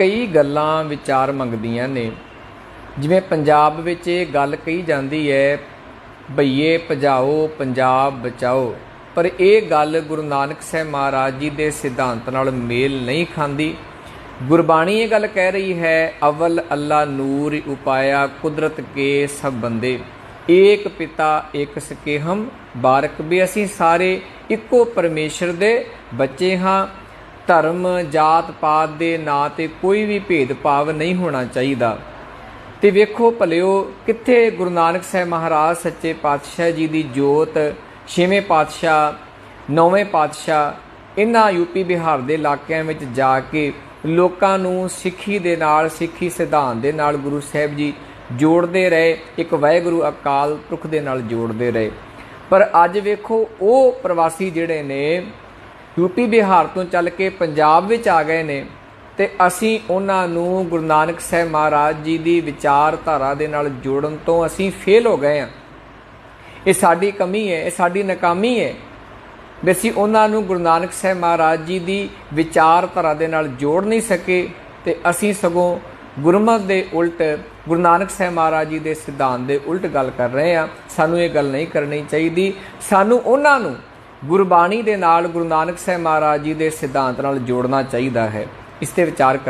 ਕਈ ਗੱਲਾਂ ਵਿਚਾਰ ਮੰਗਦੀਆਂ ਨੇ। ਜਿਵੇਂ ਪੰਜਾਬ ਵਿੱਚ ਇਹ ਗੱਲ ਕਹੀ ਜਾਂਦੀ ਹੈ ਬਈਏ ਭਜਾਓ, ਪੰਜਾਬ ਬਚਾਓ। ਪਰ ਇਹ ਗੱਲ ਗੁਰੂ ਨਾਨਕ ਸਾਹਿਬ ਮਹਾਰਾਜ ਜੀ ਦੇ ਸਿਧਾਂਤ ਨਾਲ ਮੇਲ ਨਹੀਂ ਖਾਂਦੀ। ਗੁਰਬਾਣੀ ਇਹ ਗੱਲ ਕਹਿ ਰਹੀ ਹੈ, ਅਵਲ ਅੱਲਾ ਨੂਰ ਉਪਾਇਆ ਕੁਦਰਤ ਕੇ ਸਭ ਬੰਦੇ। ਏਕ ਪਿਤਾ, ਏਕ ਸਕੇ ਹਮ ਬਾਰਕ ਵੀ ਅਸੀਂ ਸਾਰੇ ਇੱਕੋ ਪਰਮੇਸ਼ਰ ਦੇ ਬੱਚੇ ਹਾਂ। ਧਰਮ, ਜਾਤ ਪਾਤ ਦੇ ਨਾਂ ਤੇ ਕੋਈ ਵੀ ਭੇਦਭਾਵ ਨਹੀਂ ਹੋਣਾ ਚਾਹੀਦਾ। ਤੇ ਵੇਖੋ ਭਲਿਓ, ਕਿੱਥੇ ਗੁਰੂ ਨਾਨਕ ਸਾਹਿਬ ਮਹਾਰਾਜ ਸੱਚੇ ਪਾਤਸ਼ਾਹ ਜੀ ਦੀ ਜੋਤ, ਛੇਵੇਂ ਪਾਤਸ਼ਾਹ, ਨੌਵੇਂ ਪਾਤਸ਼ਾਹ ਇਹਨਾਂ ਯੂਪੀ ਬਿਹਾਰ ਦੇ ਇਲਾਕਿਆਂ ਵਿੱਚ ਜਾ ਕੇ ਲੋਕਾਂ ਨੂੰ ਸਿੱਖੀ ਦੇ ਨਾਲ, ਸਿੱਖੀ ਸਿਧਾਂਤ ਦੇ ਨਾਲ ਗੁਰੂ ਸਾਹਿਬ ਜੀ ਜੋੜਦੇ ਰਹੇ, ਇੱਕ ਵਾਹਿਗੁਰੂ ਅਕਾਲ ਪੁਰਖ ਦੇ ਨਾਲ ਜੋੜਦੇ ਰਹੇ। ਪਰ ਅੱਜ ਵੇਖੋ, ਉਹ ਪ੍ਰਵਾਸੀ ਜਿਹੜੇ ਨੇ ਯੂਪੀ ਬਿਹਾਰ ਤੋਂ ਚੱਲ ਕੇ ਪੰਜਾਬ ਵਿੱਚ ਆ ਗਏ ਨੇ ਤੇ ਅਸੀਂ ਉਹਨਾਂ ਨੂੰ ਗੁਰੂ ਨਾਨਕ ਸਾਹਿਬ ਮਹਾਰਾਜ ਜੀ ਦੀ ਵਿਚਾਰਧਾਰਾ ਦੇ ਨਾਲ ਜੋੜਨ ਤੋਂ ਅਸੀਂ ਫੇਲ ਹੋ ਗਏ ਹਾਂ। ਇਹ ਸਾਡੀ ਕਮੀ ਹੈ, ਇਹ ਸਾਡੀ ਨਾਕਾਮੀ ਹੈ ਵੀ ਅਸੀਂ ਉਹਨਾਂ ਨੂੰ ਗੁਰੂ ਨਾਨਕ ਸਾਹਿਬ ਮਹਾਰਾਜ ਜੀ ਦੀ ਵਿਚਾਰਧਾਰਾ ਦੇ ਨਾਲ ਜੋੜ ਨਹੀਂ ਸਕੇ ਤੇ ਅਸੀਂ ਸਗੋਂ ਗੁਰਮਤ ਦੇ ਉਲਟ ਗੁਰੂ ਨਾਨਕ ਸਾਹਿਬ ਮਹਾਰਾਜ ਜੀ ਦੇ ਸਿਧਾਂਤ ਦੇ ਉਲਟ ਗੱਲ ਕਰ ਰਹੇ ਆ ਸਾਨੂੰ ਇਹ ਗੱਲ ਨਹੀਂ ਕਰਨੀ ਚਾਹੀਦੀ। ਸਾਨੂੰ ਉਹਨਾਂ ਨੂੰ ਗੁਰਬਾਣੀ ਦੇ ਨਾਲ ਗੁਰੂ ਨਾਨਕ ਸਾਹਿਬ ਮਹਾਰਾਜ ਜੀ ਦੇ ਸਿਧਾਂਤ ਨਾਲ ਜੋੜਨਾ ਚਾਹੀਦਾ ਹੈ। ਇਸ ਤੇ ਵਿਚਾਰ ਕਰ